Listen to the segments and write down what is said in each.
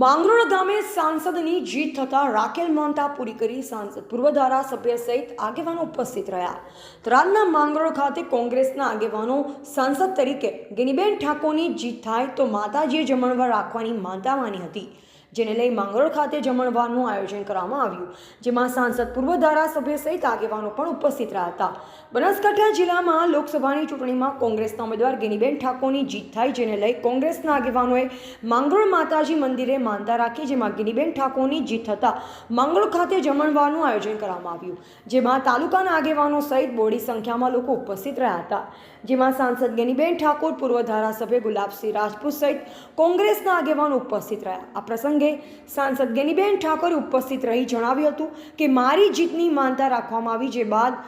માંગરોળ ગામે સાંસદની જીત થતાં રાકેલ માનતા પૂરી કરી સાંસદ પૂર્વ ધારાસભ્ય સહિત આગેવાનો ઉપસ્થિત રહ્યા. ત્રાલના માંગરોળ ખાતે કોંગ્રેસના આગેવાનો સાંસદ તરીકે ગિનીબેન ઠાકોરની જીત થાય તો માતાજીએ જમણવાર રાખવાની માનતા માની હતી. જેને લઈ માંગરોળ ખાતે જમણવારનું આયોજન કરવામાં આવ્યું, જેમાં સાંસદ પૂર્વ ધારાસભ્ય સહિત આગેવાનો પણ ઉપસ્થિત રહ્યા હતા. બનાસકાંઠા જિલ્લામાં લોકસભાની ચૂંટણીમાં કોંગ્રેસના ઉમેદવાર ગિનીબેન ઠાકોરની જીત થાય, જેને લઈ કોંગ્રેસના આગેવાનોએ માંગરોળ માતાજી મંદિરે માનતા રાખી, જેમાં ગિનીબેન ઠાકોરની જીત થતાં માંગરોળ ખાતે જમણવારનું આયોજન કરવામાં આવ્યું, જેમાં તાલુકાના આગેવાનો સહિત બોડી સંખ્યામાં લોકો ઉપસ્થિત રહ્યા હતા. જેમાં સાંસદ ગેનીબેન ઠાકોર, પૂર્વ ધારાસભ્ય ગુલાબસિંહ રાજપૂત સહિત કોંગ્રેસના આગેવાનો ઉપસ્થિત રહ્યા. આ પ્રસંગે સાંસદ ગેનીબેન ઠાકોરે ઉપસ્થિત રહી જણાવ્યું હતું કે મારી જીતની માનતા રાખવામાં આવી જે બાદ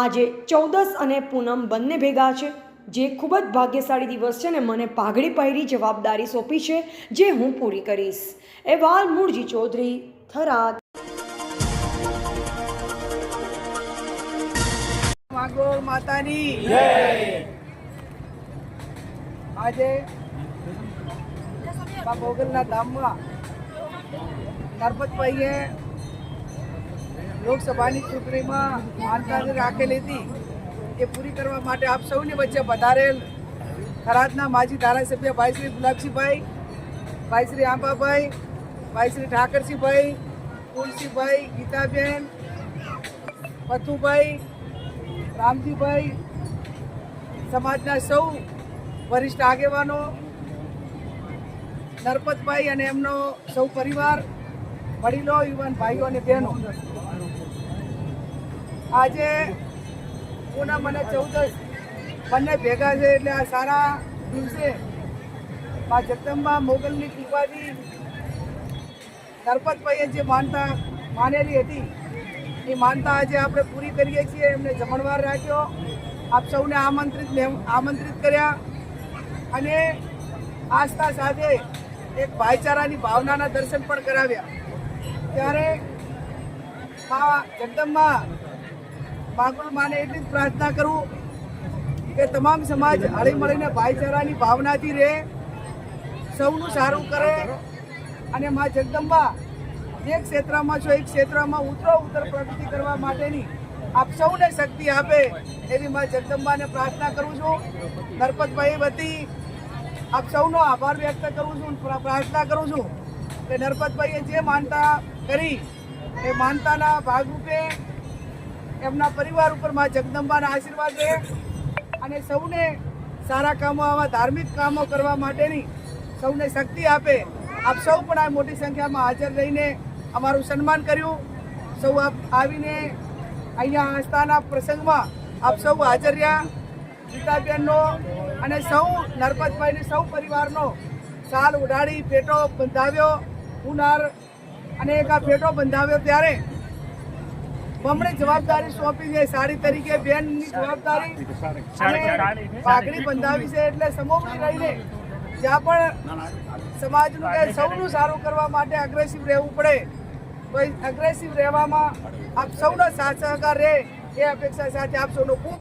આજે ચૌદસ અને પૂનમ બંને ભેગા છે જે ખૂબ જ ભાગ્યશાળી દિવસ છે ને મને પાઘડી પહેરી જવાબદારી સોંપી છે જે હું પૂરી કરીશ. અહેવાલ મૂળજી ચૌધરી થરાદ. માતાની. આજે બા મોગલના ધામમાં નરપતભાઈએ લોકસભાની ચૂંટણીમાં માનતાની રાખેલી હતી. એ પૂરી કરવા માટે આપ સૌની વચ્ચે વધારેલ થરાદના માજી ધારાસભ્ય ભાઈ શ્રી ગુલાબસિંહભાઈ ભાઈ શ્રી આંબાભાઈ, ભાઈ શ્રી ઠાકરસિંહભાઈ તુલસીભાઈ, ગીતાબેન, પથુભાઈ, રામજીભાઈ, સમાજના સૌ વરિષ્ઠ આગેવાનો નરપતભાઈ અને એમનો સૌ પરિવાર, વડીલો, યુવાન ભાઈઓ અને બહેનો. આજે પૂનમ અને ચૌદસ બંને ભેગા છે એટલે આ સારા દિવસે મા જગદંબા મોગલની કૃપાથી નરપતભાઈએ જે માનતા માનેલી હતી, એ માનતા આજે આપણે પૂરી કરીએ છીએ. એમને જમણવાર રાખ્યો. આપ સૌને આમંત્રિત આમંત્રિત કર્યા. અને આસ્થા સાથે એક ભાઈચારાની ભાવનાના દર્શન પણ કરાવ્યા. ત્યારે મા જગદંબા માગુલ માને એટલી જ પ્રાર્થના કરું કે તમામ સમાજ હળી મળીને ભાઈચારાની ભાવનાથી રહે, સૌનું સારું કરે અને મા જગદંબા જે ક્ષેત્રમાં છો એ ક્ષેત્રમાં ઉતરો ઉત્તર પ્રગતિ કરવા માટેની આપ સૌને શક્તિ આપે એવી મા જગદંબાને પ્રાર્થના કરું છું. નરપતભાઈ વતી આપ સૌનો આભાર વ્યક્ત કરું છું પ્રાર્થના કરું છું કે નરપતભાઈએ જે માનતા કરી, એ માનતાના ભાગરૂપે એમના પરિવાર ઉપર મા જગદંબાના આશીર્વાદ રહે અને સૌને સારા કામો, આવા ધાર્મિક કામો કરવા માટેની સૌને શક્તિ આપે. આપ સૌ પણ આ મોટી સંખ્યામાં હાજર રહીને અમારું સન્માન કર્યું. સૌ આપ આવીને અહીંયા આસ્થાના પ્રસંગમાં આપ સૌ હાજર રહ્યા. ગીતાબેનનો અને સૌ નરપતભાઈને, સૌ પરિવારનો સાલ ઉડાડી પેટો બંધાવ્યો, ઉનાર અને એક આ પેટો બંધાવ્યો ત્યારે બમણી જવાબદારી સોંપી છે. સાડી તરીકે બેનની જવાબદારી અને પાઘડી બંધાવી છે એટલે સમોવડી રહીને જ્યાં પણ સમાજનું કે સૌનું સારું કરવા માટે અગ્રેસિવ રહેવું પડે, તો અગ્રેસિવ રહેવામાં આપ સૌનો સાથ સહકાર રહે એ અપેક્ષા સાથે આપ સૌનો ખૂબ